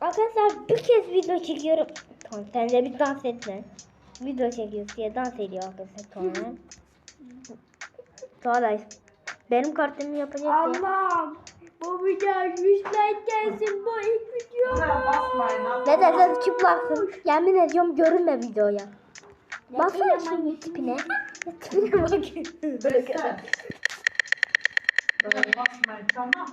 Arkadaşlar bir kez video çekiyorum. Tamam sen de bir dans etme. Video çekiyoruz diye dans ediyor arkadaşlar sonra. Sonra benim kartımı yapacak diye. Allah'ım. Bu video 100 like gelsin bu ilk video. Ne de sen çıplaksın. Yemin ediyorum görünme videoya. Baksana şunun tipine. Tipine bak. Beste. Böyle basmayın tamam.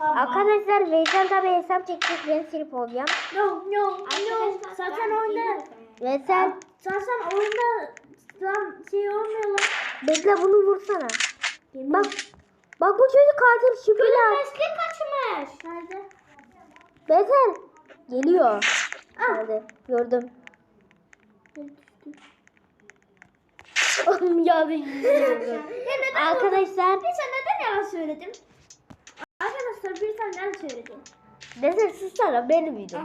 Arkadaşlar Veysel tabi hesap çekecek ben silip olacağım. No no no. Zaten oyunda. Veysel Zaten oyunda lan şey olmuyor lan. bekle bunu vursana. Bak bak bu çocuk katil şüpheli. Eski kaçmış. Nerede? Veysel geliyor. Hadi gördüm. Ya bir Arkadaşlar Bir sen neden yalan söyledin? Arkadaşlar bir sen yalan söyledin. Veysel sussana benim video.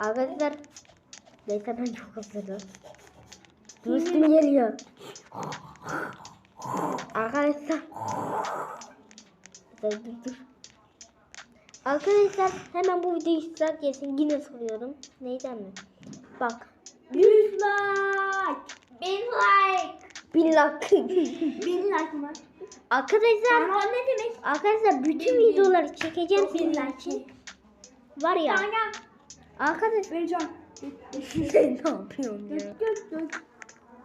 Arkadaşlar Veysel ben çok hazırım. Üstüm geliyor. Arkadaşlar Dur dur dur. Arkadaşlar hemen bu videoyu yesin. Yine soruyorum. Neyden mi? Bak. 100 like. 1000 like. Bin like. 1000 like mı? Arkadaşlar Ama ne demek? Arkadaşlar bütün videoları çekeceğim Bin like. Var ya. Tanya. Arkadaşlar Vereceğim. ne yapıyorsun ya? Dök dök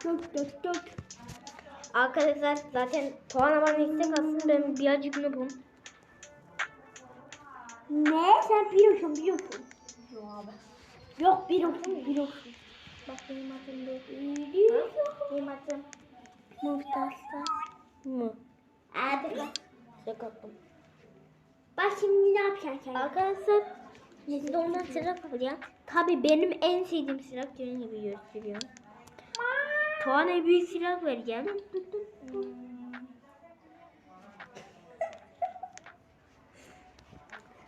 dök. Dök dök. Arkadaşlar zaten Tuğan aman istek atsın ben birazcık noobum. Ne? Sen biliyorsun biliyorsun. Yok abi. Yok biliyorsun biliyorsun. Bak benim adım yok. Benim adım Muhtasla. Mı? Abi. Yok attım. Bak şimdi ne yapacaksın? Arkadaşlar siz de ondan sıra kapatacağım. Tabi benim en sevdiğim silah senin gibi gösteriyor. Tane büyük silah vereceğim.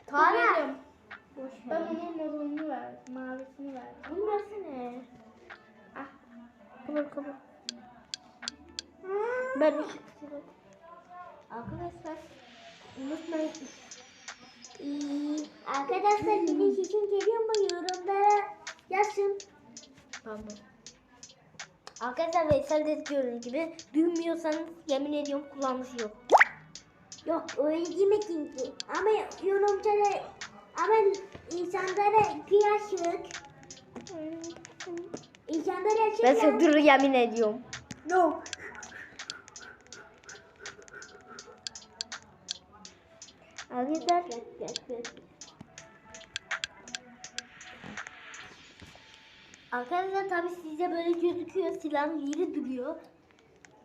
Tane. Ben onun morunu verdim, mavisini verdim. Bunun ne? Kabul. Ben sırak. Arkadaşlar unutmayın. Arkadaşlar yine için geliyor mu yorumlara yazın. Tamam. Arkadaşlar Veysel de gördüğünüz gibi duymuyorsanız yemin ediyorum kullanışı yok. Yok öyle demedim ki. Ama yorumlara ama insanlara kıyaşık. İnsanlara Ben şey size dur yemin ediyorum. No. Arkadaşlar Arkadaşlar tabi size böyle gözüküyor silahın yeri duruyor.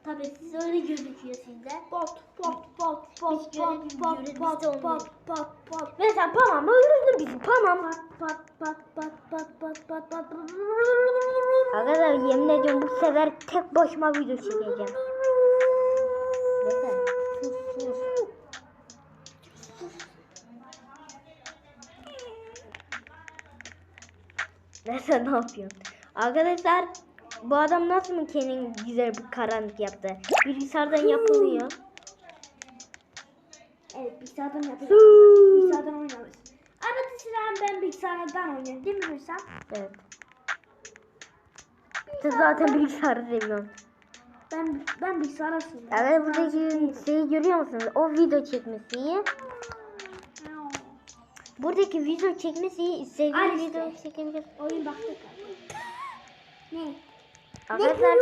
Tabi siz öyle gözüküyor sizde. Pot pot pot pot Biz görelim, pot görelim, pot biz de pot onu. pot pot pot Ve sen tamam öldürdün bizi tamam. pat pat pat pat pat pat pat pat Arkadaşlar yemin ediyorum bu sefer tek başıma video çekeceğim. Mesela sus sus. Mesela ne yapıyorsun? Arkadaşlar bu adam nasıl mı kendini güzel bir karanlık yaptı? Bilgisayardan yapılıyor. Evet bilgisayardan. Su. Bilgisayardan oynarız. Arada sıra ben bilgisayardan oynarım değil mi Hüsam? Evet. Sen zaten bilgisayarı seviyorsun. Ben ben bilgisayara sığınırım. Evet buradaki şeyi görüyor musunuz? O video çekmesi. Buradaki video çekmesi istediğin Al işte. video çekebilir. Oyun baktık. Ne? Arkadaşlar?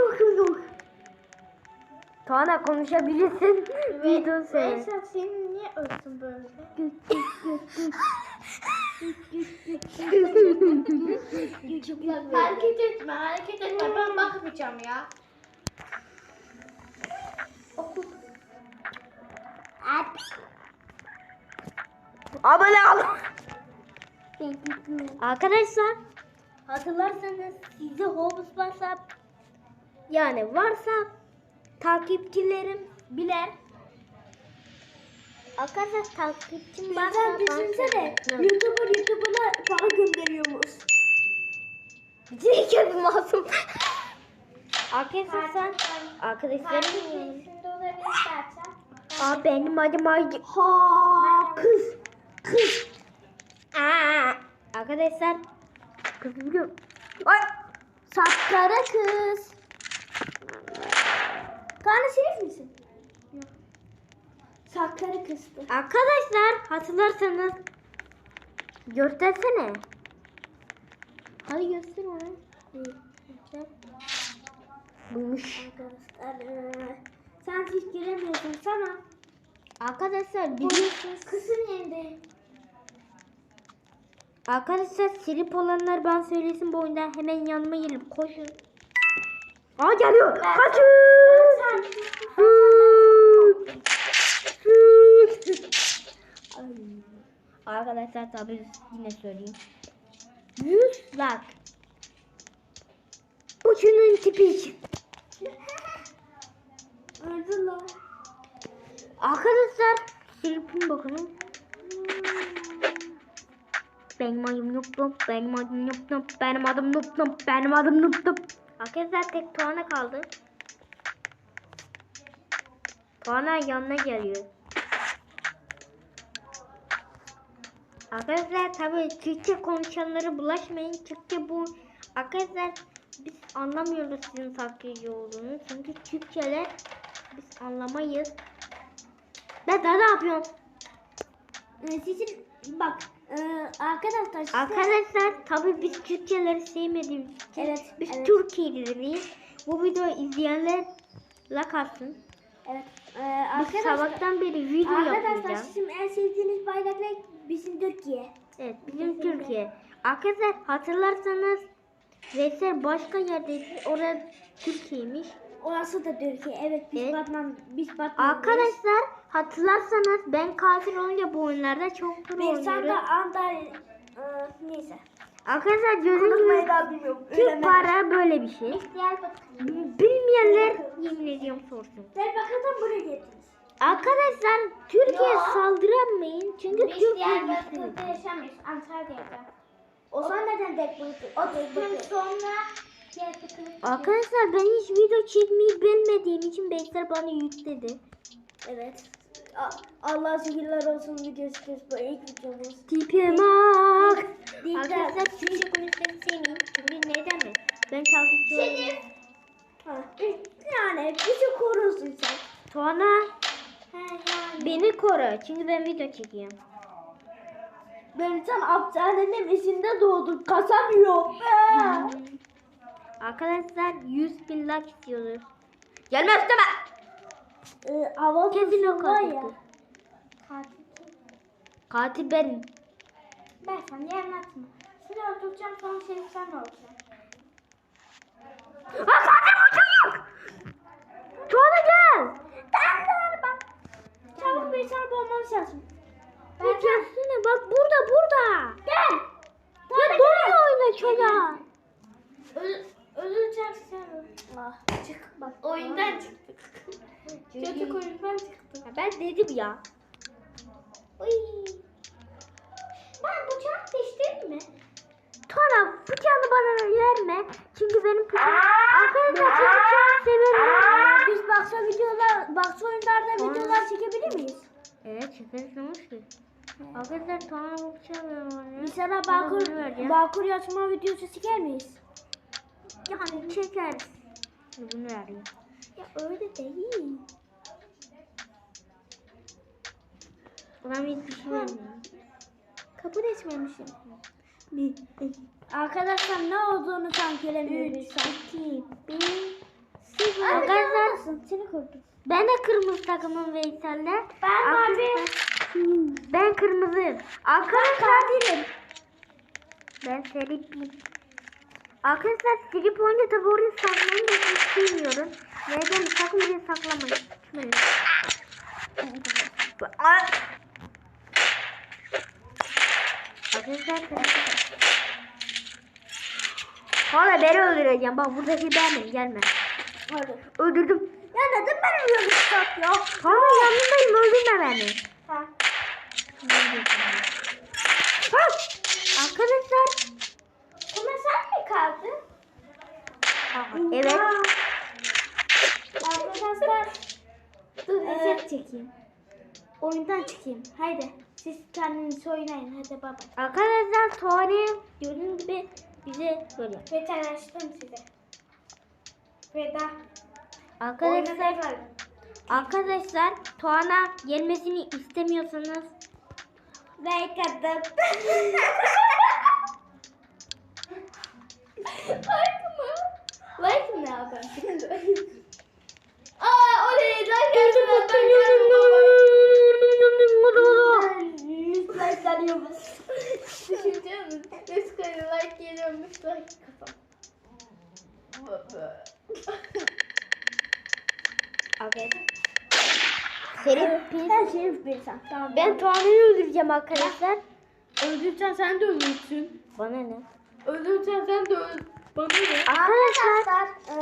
Tuana konuşabilirsin. video sen. Esat senin niye ölsün böyle? hareket etme, hareket etme. Ben bakmayacağım ya. Oku. Abone ol. Arkadaşlar hatırlarsanız sizde hobus varsa yani varsa takipçilerim biler. Arkadaşlar takipçim varsa Bazen düşünsene. YouTuber YouTuber'ına para gönderiyormuş. Bir masum. Arkadaşlar sen arkadaşlarım. Aa benim adım Aydı. Ha kız. Kız. Aa, arkadaşlar kız biliyorum. Ay. Sapkara kız. Karnı şerif misin? Yok. Sapkara kızdı. Arkadaşlar hatırlarsanız göstersene. Hadi göster onu. Göster. Buymuş. Arkadaşlar eee, sen hiç giremiyorsun sana. Arkadaşlar biliyorsunuz. Kızın yerinde. Arkadaşlar silip olanlar ben söylesin bu oyunda hemen yanıma gelip koşun. Aa geliyor. Kaçın. Arkadaşlar tabii yine söyleyeyim. 100 like. Uçunun tipi için. Öldüler. Arkadaşlar silipin bakalım. Benim adım Nup Nup, benim adım Nup Nup, benim adım Nup Nup, benim adım Nup Nup. Arkadaşlar tek Tuana kaldı. Tuana yanına geliyor. Arkadaşlar tabii Türkçe konuşanlara bulaşmayın. Türkçe bu arkadaşlar biz anlamıyoruz sizin taklitçi olduğunu. Çünkü Türkçeler biz anlamayız. Ben daha ne yapıyorum? Sizin bak eee, arkadaşlar size- Arkadaşlar tabii biz Türkçeleri sevmediğimiz için Evet, biz evet. Türkiye'liyiz. Bu videoyu izleyenler like atsın. Evet. Eee, Biz arkadaşlar sabahtan beri video Arkadaşlar yapacağız. sizin en sevdiğiniz bayrak ne? Bizim Türkiye. Evet bizim Türkiye. Arkadaşlar hatırlarsanız Veysel başka yerdeydi. Orada Türkiye'ymiş. Orası da Türkiye. Evet biz Evet. Batman biz Batman. Arkadaşlar hatırlarsanız ben katil olunca bu oyunlarda çok pro bir sen de oynuyorum. Andal eee, neyse. Arkadaşlar Konuşmayı gibi. Türk bayrağı böyle bir şey. Bilmeyenler yemin ediyorum sorsun. Bakalım buraya getiririz. Arkadaşlar Türkiye Ya. saldıramayın çünkü Biz Türkiye Diyarbakır'da yaşamıyoruz. Antalya'da. O zaman neden tek bu? 30 gün sonra Arkadaşlar ben hiç video çekmeyi bilmediğim için Beyler bana yükledi. Evet. Allah şükürler olsun video çıkıyoruz. Bu ilk videomuz. Bak. Dikkat. Arkadaşlar Türkçe konuşmayı sevmeyin. Çünkü neden mi? Ben çaldıkçı Seni. Ha, yani bizi korusun sen. Yani. beni koru. Çünkü ben video çekiyorum. Ben sen hapishanenin içinde doğdum. Kasamıyorum. Ee. Arkadaşlar 100 bin like istiyoruz. Gelme üstüme. Ee, hava Kesin o var ya. katil. Katil benim. Ben sana anlatma. Seni öldüreceğim sonra şey sen olacaksın. Aa katil bu çocuk. Tuana gel. Ben de bak. Çabuk bir sana bulmamız lazım. Bir gelsene bak burada burada. Gel. Ya donuyor oyuna çocuğa. Öl, öleceksin. Ah, çık bak. Oyundan çıktık. Çocuk oyundan çıktı. Ya ben dedim ya. Uy. Ben bıçak değiştireyim mi? Tuana bıçağını bana verme. Çünkü benim bıçağım. Arkadaşlar siz bıçağı severim. Biz baksa videolar, baksa oyunlarda videolar çekebilir miyiz? Evet çekeriz ne olmuş ki? Arkadaşlar bu bıçağı ver Biz sana Bana Bağkur. Bağkur açma videosu çeker miyiz? Yani çekeriz. Bunu vereyim. Ya öyle değil. Ulan hiçbir şey vermiyorum. Kabul etmemişim. Bir, iki. Arkadaşlar ne olduğunu sanki bilemiyoruz. İki, bir, sıfır. Arkadaşlar seni kurdum. ben de kırmızı takımım Veysel'le. Ben mavi. Ben kırmızıyım. Arkadaşlar değilim. Ben Serip'im. Arkadaşlar Serip oyunca tabi oraya saklamayı da hiç Neden? Sakın buraya saklamayın. Şöyle. Arkadaşlar Hala beni öldüreceğim. Bak buradaki benim. Gelme. Hadi. Öldürdüm. Ya neden benim yolum stop ya? Hala yanındayım. Öldürme beni. Ha. Ha! Arkadaşlar. Ama sen mi kaldın? Evet. Arkadaşlar. Dur Evet. çekeyim. oyundan çıkayım. Haydi. Siz kendiniz oynayın. Hadi baba. Arkadaşlar Tuğan'ı gördüğünüz gibi bize böyle. Veterlaştım size. Veda. Arkadaşlar Arkadaşlar. Tuana gelmesini istemiyorsanız Like atıp. like mı? Like mı abi? Aa oraya like like geliyormuş. Like kafam. Arkadaşlar Şerif pis. Ben şerif bir insan. Tamam. Ben Tuana'yı öldüreceğim arkadaşlar. öldürsen sen de ölürsün. Bana ne? Öldürsen sen de öl. Bana ne? Arkadaşlar e,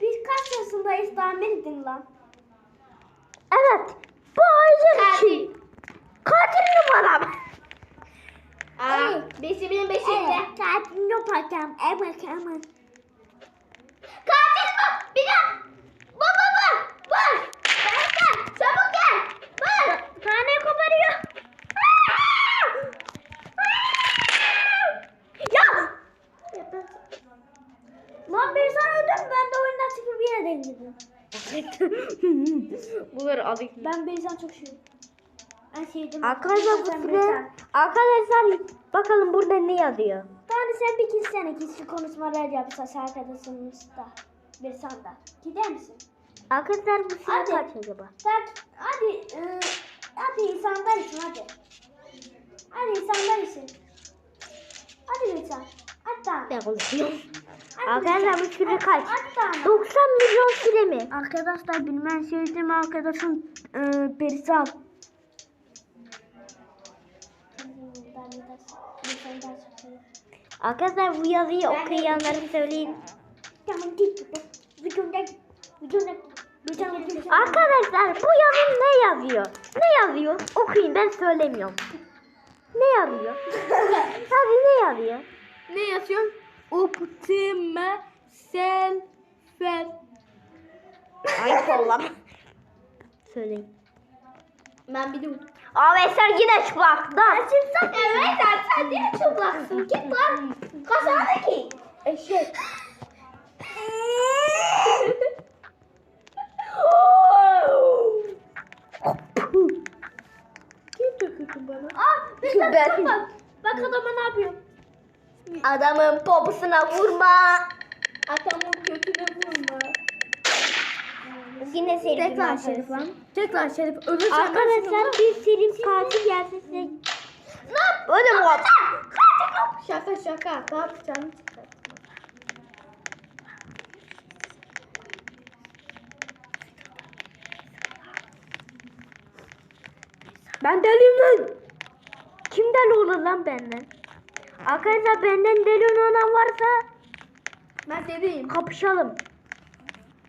biz kaç yaşındayız tahmin edin lan. evet bu aile kim? Katil numaram. Aa, beşi benim beşimde. Evet katil yaparken evet hemen. Katil bu. Bir daha. Bu bu bu. Bu. Gel gel. Çabuk gel. Bu. Tane koparıyor. Ya. Lan bir sen öldün ben de oyundan çıkıp yine denedim. Bunları alayım. Ben Beyza'nı çok seviyorum. Ben sevdim. Arkadaşlar bu süre arkadaşlar bakalım burada ne yazıyor. Yani sen bir gitsene gizli konuşmalar yapacağız arkadaşımızda. Bir sanda. Gider misin? Arkadaşlar bu süre kaç acaba? Tak, hadi, e, hadi insanlar için hadi. Hadi insanlar için. Hadi insan. Hatta. Ne konuşuyorum? Hadi Arkadaşlar bu süre kaç? Hatta. 90 milyon süre mi? Arkadaşlar bilmem sevdiğim arkadaşım e, Berzal. Arkadaşlar bu yazıyı Ben de- okuyanlara söyleyin. Tamam git. Videomda videomda videomda Arkadaşlar bu yazı ne yazıyor? Ne yazıyor? Okuyun ben söylemiyorum. Ne yazıyor? Hadi ne yazıyor? Ne yazıyor? Optime selfer. Ayıp oğlum. Söyleyin. Ben biliyorum. Arkadaşlar yine çıplaklar. Çıplak evet sen, sen niye çıplaksın? Git lan. Kazandaki. Eşek. Kim döküldü bana? Aa, bir dakika bak. Bak adama ne yapıyor? Adamın poposuna vurma. Adamın götüne vurma. Yine Selim Tekrar Şerif lan. Tekrar Şerif. Ben Arkadaşlar bir Selim katil gelse size. Ne yap? Öyle mi? Şaka şaka. Ne yapacağım? Ben deliyim lan. Kim deli olur lan benden? Arkadaşlar benden deli olan varsa Ben dedeyim. kapışalım.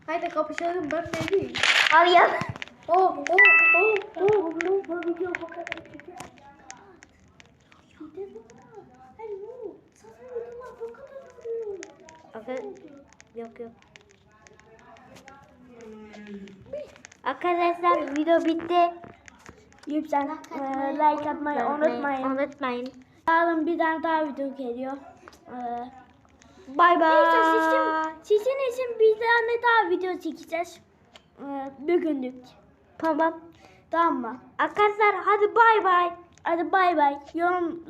Haydi kapışalım. Ben dedeyim. Al yaz. Oh oh oh oh. Bu video bu kadar. Arkadaşlar yok yok. Arkadaşlar video bitti. Lütfen e, like atmayı unutmayın. Unutmayın. Yarın bir tane daha video geliyor. E, Bay bay. Neyse sizin, sizin için bir tane daha video çekeceğiz. E, bugünlük. Tamam. Tamam mı? Arkadaşlar hadi bay bay. Hadi bay bay. Yorum